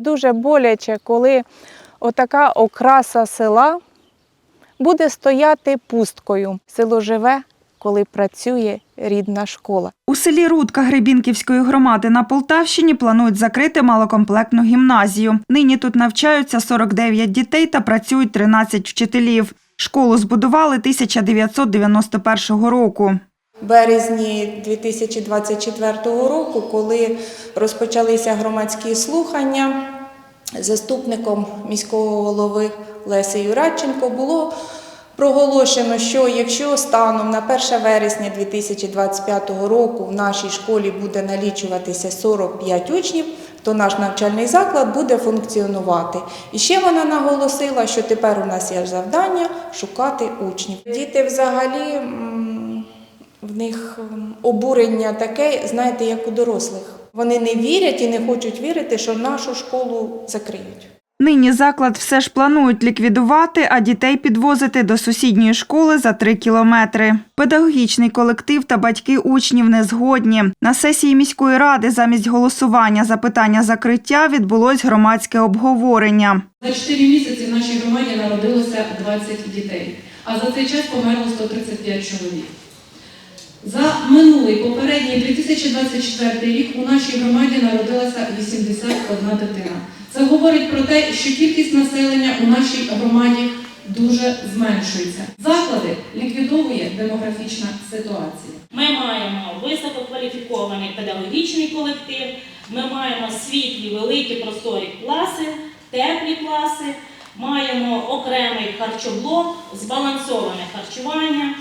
Дуже боляче, коли отака окраса села буде стояти пусткою. Село живе, коли працює рідна школа. У селі Рудка Гребінківської громади на Полтавщині планують закрити малокомплектну гімназію. Нині тут навчаються 49 дітей та працюють 13 вчителів. Школу збудували 1991 року. Березні 2024 року, коли розпочалися громадські слухання, заступником міського голови Лесею Радченко було проголошено, що якщо станом на 1 вересня 2025 року в нашій школі буде налічуватися 45 учнів, то наш навчальний заклад буде функціонувати. І ще вона наголосила, що тепер у нас є завдання шукати учнів. Діти взагалі. В них ем, обурення таке, знаєте, як у дорослих. Вони не вірять і не хочуть вірити, що нашу школу закриють. Нині заклад все ж планують ліквідувати, а дітей підвозити до сусідньої школи за три кілометри. Педагогічний колектив та батьки учнів не згодні. На сесії міської ради замість голосування за питання закриття відбулось громадське обговорення. За 4 місяці в нашій громаді народилося 20 дітей, а за цей час померло 135 чоловік. За минулий попередній 2024 рік у нашій громаді народилася 81 дитина. Це говорить про те, що кількість населення у нашій громаді дуже зменшується. Заклади ліквідовує демографічна ситуація. Ми маємо висококваліфікований педагогічний колектив, ми маємо світлі, великі просторі класи, теплі класи, маємо окремий харчоблок, збалансоване харчування,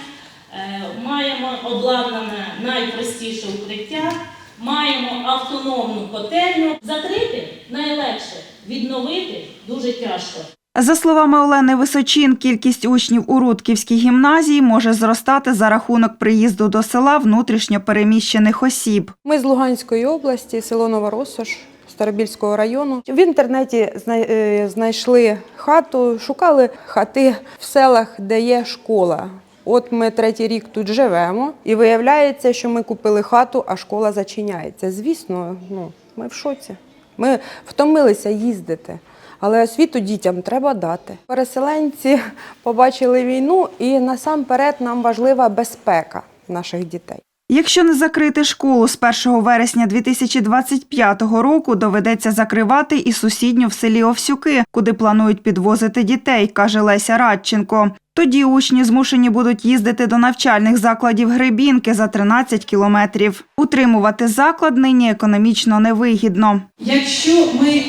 маємо обладнане найпростіше укриття, маємо автономну котельню. Закрити найлегше, відновити дуже тяжко. За словами Олени Височин, кількість учнів у Рудківській гімназії може зростати за рахунок приїзду до села внутрішньо переміщених осіб. Ми з Луганської області, село Новоросош, Старобільського району. В інтернеті е, знайшли хату, шукали хати в селах, де є школа. От ми третій рік тут живемо, і виявляється, що ми купили хату, а школа зачиняється. Звісно, ну, ми в шоці. Ми втомилися їздити. Але освіту дітям треба дати. Переселенці побачили війну, і насамперед нам важлива безпека наших дітей. Якщо не закрити школу з 1 вересня 2025 року, доведеться закривати і сусідню в селі Овсюки, куди планують підвозити дітей, каже Леся Радченко. Тоді учні змушені будуть їздити до навчальних закладів Гребінки за 13 кілометрів. Утримувати заклад нині економічно невигідно. Якщо ми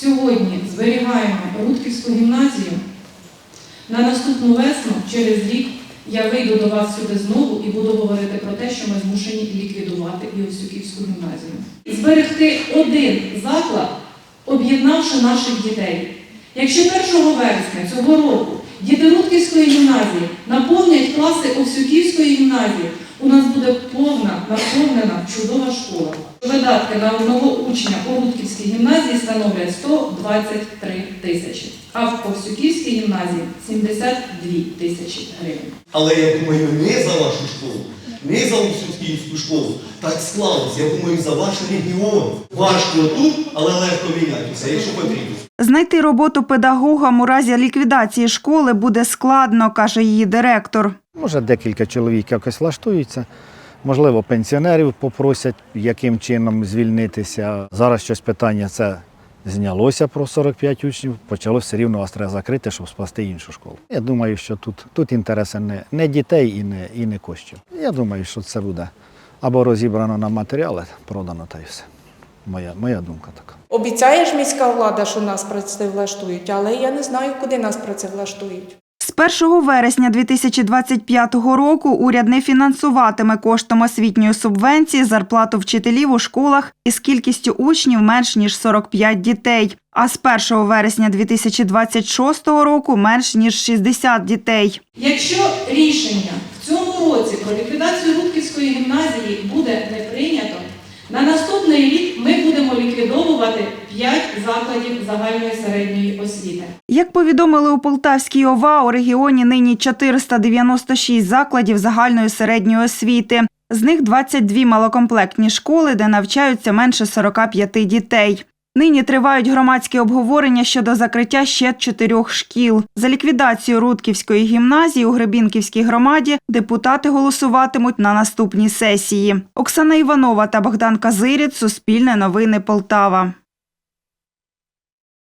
сьогодні зберігаємо Рудківську гімназію, на наступну весну, через рік, я вийду до вас сюди знову і буду говорити про те, що ми змушені ліквідувати і гімназію. Зберегти один заклад, об'єднавши наших дітей. Якщо 1 вересня цього року діти Рудківської гімназії наповнять класи Овсюківської гімназії, у нас буде повна, наповнена чудова школа. Видатки на одного учня у Рудківській гімназії становлять 123 тисячі, а в Овсюківській гімназії 72 тисячі гривень. Але я думаю, не за вашу школу, не за Усюківську школу. Так склалось, я думаю, за ваш регіон. Важко тут, але легко мінятися, якщо потрібно. Знайти роботу педагогам у разі ліквідації школи буде складно, каже її директор. Може, декілька чоловік якось влаштуються. Можливо, пенсіонерів попросять, яким чином звільнитися. Зараз щось питання це знялося про 45 учнів, почало все рівно Астре закрити, щоб спасти іншу школу. Я думаю, що тут, тут інтереси не, не дітей і не, і не коштів. Я думаю, що це буде або розібрано на матеріали, продано та й все. Моя, моя думка така. Обіцяє ж міська влада, що нас працевлаштують, але я не знаю, куди нас працевлаштують. З 1 вересня 2025 року уряд не фінансуватиме коштом освітньої субвенції зарплату вчителів у школах із кількістю учнів менш ніж 45 дітей. А з 1 вересня 2026 року менш ніж 60 дітей. Якщо рішення в цьому році про ліквідацію Рудківської гімназії буде не прийнято, на наступний рік ми будемо ліквідовувати 5 закладів загальної середньої освіти. Як повідомили у Полтавській ОВА, у регіоні нині 496 закладів загальної середньої освіти. З них 22 малокомплектні школи, де навчаються менше 45 дітей. Нині тривають громадські обговорення щодо закриття ще чотирьох шкіл. За ліквідацію Рудківської гімназії у Гребінківській громаді депутати голосуватимуть на наступній сесії. Оксана Іванова та Богдан Казиріт. Суспільне новини Полтава.